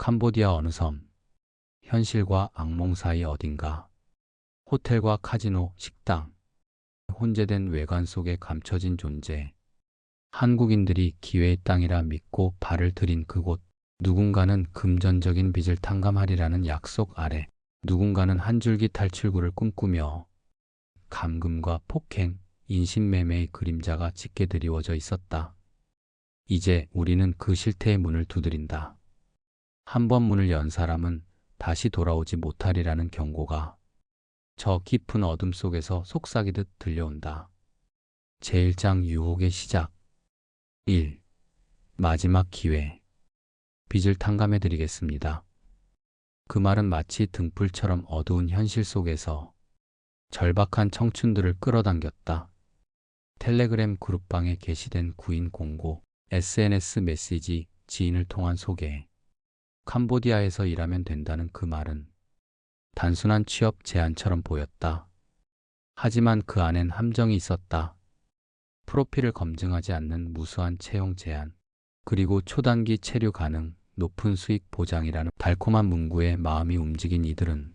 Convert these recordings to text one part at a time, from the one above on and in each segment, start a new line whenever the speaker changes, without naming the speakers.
캄보디아 어느 섬. 현실과 악몽 사이 어딘가. 호텔과 카지노, 식당. 혼재된 외관 속에 감춰진 존재. 한국인들이 기회의 땅이라 믿고 발을 들인 그곳. 누군가는 금전적인 빚을 탕감하리라는 약속 아래 누군가는 한 줄기 탈출구를 꿈꾸며 감금과 폭행, 인신매매의 그림자가 짙게 드리워져 있었다. 이제 우리는 그 실태의 문을 두드린다. 한 번 문을 연 사람은 다시 돌아오지 못하리라는 경고가 저 깊은 어둠 속에서 속삭이듯 들려온다. 제1장 유혹의 시작 1. 마지막 기회 빚을 탕감해 드리겠습니다. 그 말은 마치 등불처럼 어두운 현실 속에서 절박한 청춘들을 끌어당겼다. 텔레그램 그룹방에 게시된 구인 공고, SNS 메시지, 지인을 통한 소개. 캄보디아에서 일하면 된다는 그 말은 단순한 취업 제안처럼 보였다. 하지만 그 안엔 함정이 있었다. 프로필을 검증하지 않는 무수한 채용 제한, 그리고 초단기 체류 가능, 높은 수익 보장이라는 달콤한 문구에 마음이 움직인 이들은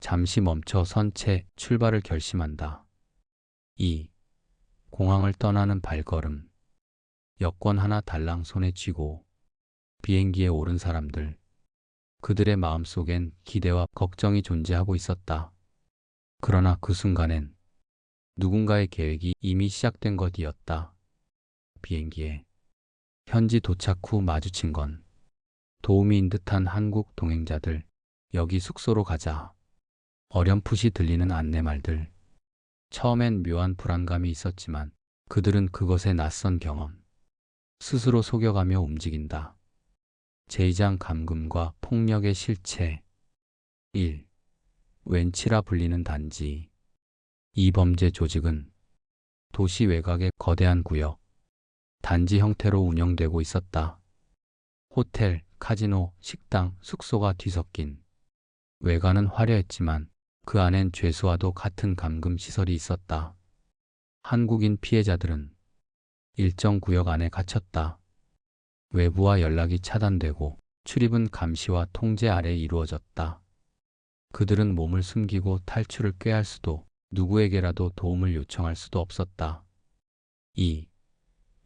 잠시 멈춰 선 채 출발을 결심한다. 2. 공항을 떠나는 발걸음. 여권 하나 달랑 손에 쥐고 비행기에 오른 사람들. 그들의 마음속엔 기대와 걱정이 존재하고 있었다. 그러나 그 순간엔 누군가의 계획이 이미 시작된 것이었다. 비행기에 현지 도착 후 마주친 건 도우미인 듯한 한국 동행자들, 여기 숙소로 가자. 어렴풋이 들리는 안내말들. 처음엔 묘한 불안감이 있었지만 그들은 그것의 낯선 경험. 스스로 속여가며 움직인다. 제2장 감금과 폭력의 실체. 1. 웬치라 불리는 단지. 이 범죄 조직은 도시 외곽의 거대한 구역, 단지 형태로 운영되고 있었다. 호텔, 카지노, 식당, 숙소가 뒤섞인 외관은 화려했지만 그 안엔 죄수와도 같은 감금 시설이 있었다. 한국인 피해자들은 일정 구역 안에 갇혔다. 외부와 연락이 차단되고 출입은 감시와 통제 아래 이루어졌다. 그들은 몸을 숨기고 탈출을 꾀할 수도 누구에게라도 도움을 요청할 수도 없었다. 2.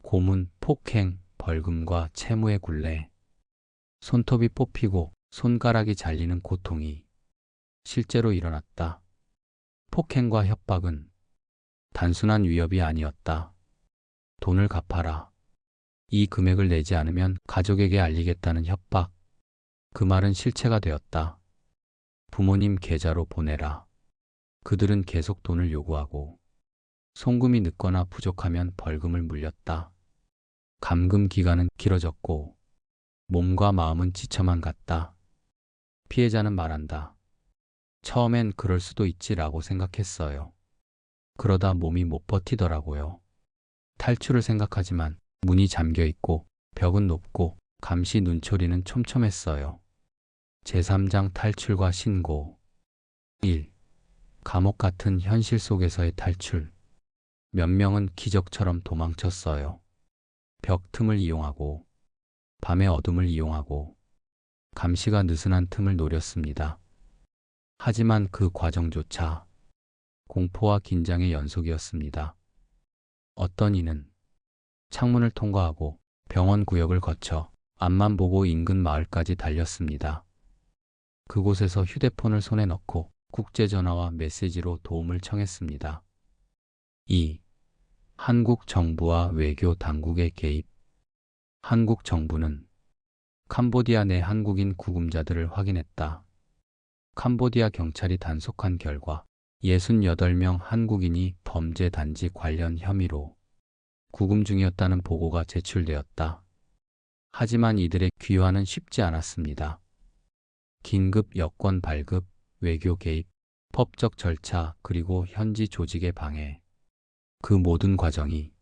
고문, 폭행, 벌금과 채무의 굴레. 손톱이 뽑히고 손가락이 잘리는 고통이 실제로 일어났다. 폭행과 협박은 단순한 위협이 아니었다. 돈을 갚아라. 이 금액을 내지 않으면 가족에게 알리겠다는 협박. 그 말은 실체가 되었다. 부모님 계좌로 보내라. 그들은 계속 돈을 요구하고 송금이 늦거나 부족하면 벌금을 물렸다. 감금 기간은 길어졌고 몸과 마음은 지쳐만 갔다. 피해자는 말한다. 처음엔 그럴 수도 있지라고 생각했어요. 그러다 몸이 못 버티더라고요. 탈출을 생각하지만 문이 잠겨 있고 벽은 높고 감시 눈초리는 촘촘했어요. 제3장 탈출과 신고 1. 감옥 같은 현실 속에서의 탈출 몇 명은 기적처럼 도망쳤어요. 벽 틈을 이용하고 밤의 어둠을 이용하고 감시가 느슨한 틈을 노렸습니다. 하지만 그 과정조차 공포와 긴장의 연속이었습니다. 어떤 이는 창문을 통과하고 병원 구역을 거쳐 앞만 보고 인근 마을까지 달렸습니다. 그곳에서 휴대폰을 손에 넣고 국제전화와 메시지로 도움을 청했습니다. 2. 한국 정부와 외교 당국의 개입 한국 정부는 캄보디아 내 한국인 구금자들을 확인했다. 캄보디아 경찰이 단속한 결과 68명 한국인이 범죄 단지 관련 혐의로 구금 중이었다는 보고가 제출되었다. 하지만 이들의 귀환은 쉽지 않았습니다. 긴급 여권 발급, 외교 개입, 법적 절차, 그리고 현지 조직의 방해. 그 모든 과정이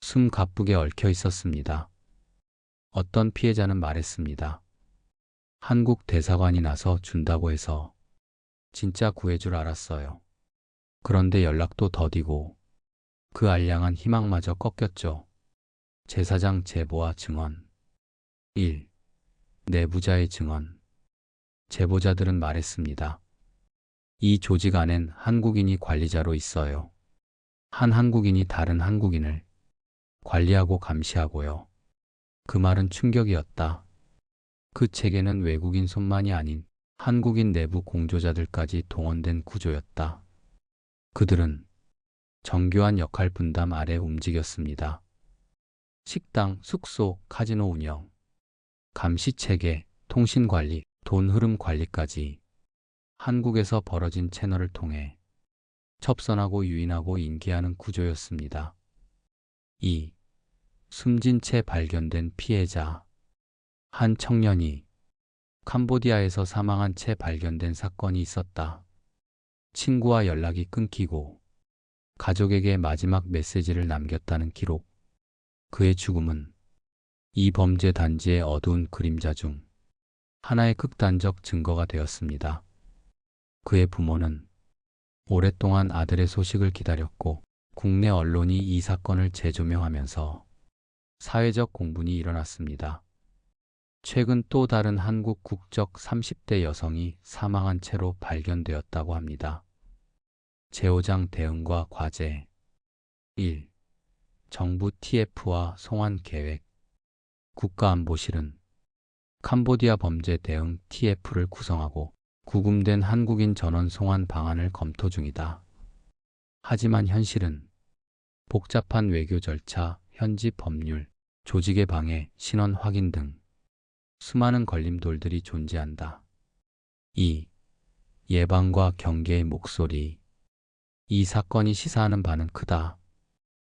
숨 가쁘게 얽혀 있었습니다. 어떤 피해자는 말했습니다. 한국 대사관이 나서 준다고 해서 진짜 구해줄 알았어요. 그런데 연락도 더디고 그 알량한 희망마저 꺾였죠. 제사장 제보와 증언 1. 내부자의 증언. 제보자들은 말했습니다. 이 조직 안엔 한국인이 관리자로 있어요. 한 한국인이 다른 한국인을 관리하고 감시하고요. 그 말은 충격이었다. 그 체계는 외국인 손만이 아닌 한국인 내부 공조자들까지 동원된 구조였다. 그들은 정교한 역할 분담 아래 움직였습니다. 식당, 숙소, 카지노 운영, 감시 체계, 통신 관리, 돈 흐름 관리까지 한국에서 벌어진 채널을 통해 첩선하고 유인하고 인계하는 구조였습니다. 2. 숨진 채 발견된 피해자. 한 청년이 캄보디아에서 사망한 채 발견된 사건이 있었다. 친구와 연락이 끊기고 가족에게 마지막 메시지를 남겼다는 기록. 그의 죽음은 이 범죄 단지의 어두운 그림자 중 하나의 극단적 증거가 되었습니다. 그의 부모는 오랫동안 아들의 소식을 기다렸고 국내 언론이 이 사건을 재조명하면서 사회적 공분이 일어났습니다. 최근 또 다른 한국 국적 30대 여성이 사망한 채로 발견되었다고 합니다. 제호장 대응과 과제 1. 정부 TF와 송환 계획 국가안보실은 캄보디아 범죄 대응 TF를 구성하고 구금된 한국인 전원 송환 방안을 검토 중이다. 하지만 현실은 복잡한 외교 절차, 현지 법률, 조직의 방해, 신원 확인 등 수많은 걸림돌들이 존재한다. 2. 예방과 경계의 목소리. 이 사건이 시사하는 바는 크다.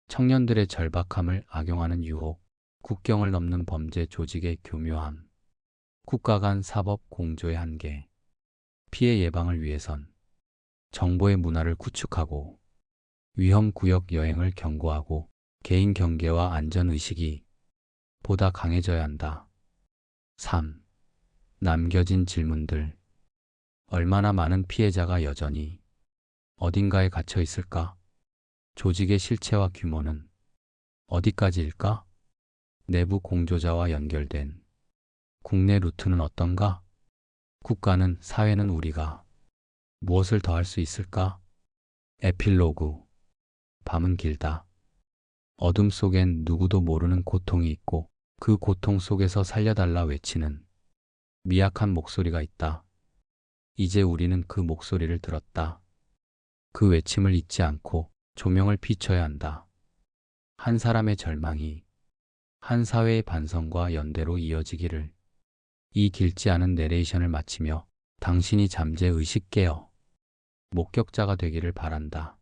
청년들의 절박함을 악용하는 유혹, 국경을 넘는 범죄 조직의 교묘함, 국가 간 사법 공조의 한계, 피해 예방을 위해선 정보의 문화를 구축하고 위험 구역 여행을 경고하고 개인 경계와 안전 의식이 보다 강해져야 한다. 3. 남겨진 질문들. 얼마나 많은 피해자가 여전히 어딘가에 갇혀 있을까? 조직의 실체와 규모는 어디까지일까? 내부 공조자와 연결된 국내 루트는 어떤가? 국가는, 사회는 우리가 무엇을 더할 수 있을까? 에필로그. 밤은 길다. 어둠 속엔 누구도 모르는 고통이 있고 그 고통 속에서 살려달라 외치는 미약한 목소리가 있다. 이제 우리는 그 목소리를 들었다. 그 외침을 잊지 않고 조명을 비춰야 한다. 한 사람의 절망이 한 사회의 반성과 연대로 이어지기를 이 길지 않은 내레이션을 마치며 당신이 잠재 의식 깨어 목격자가 되기를 바란다.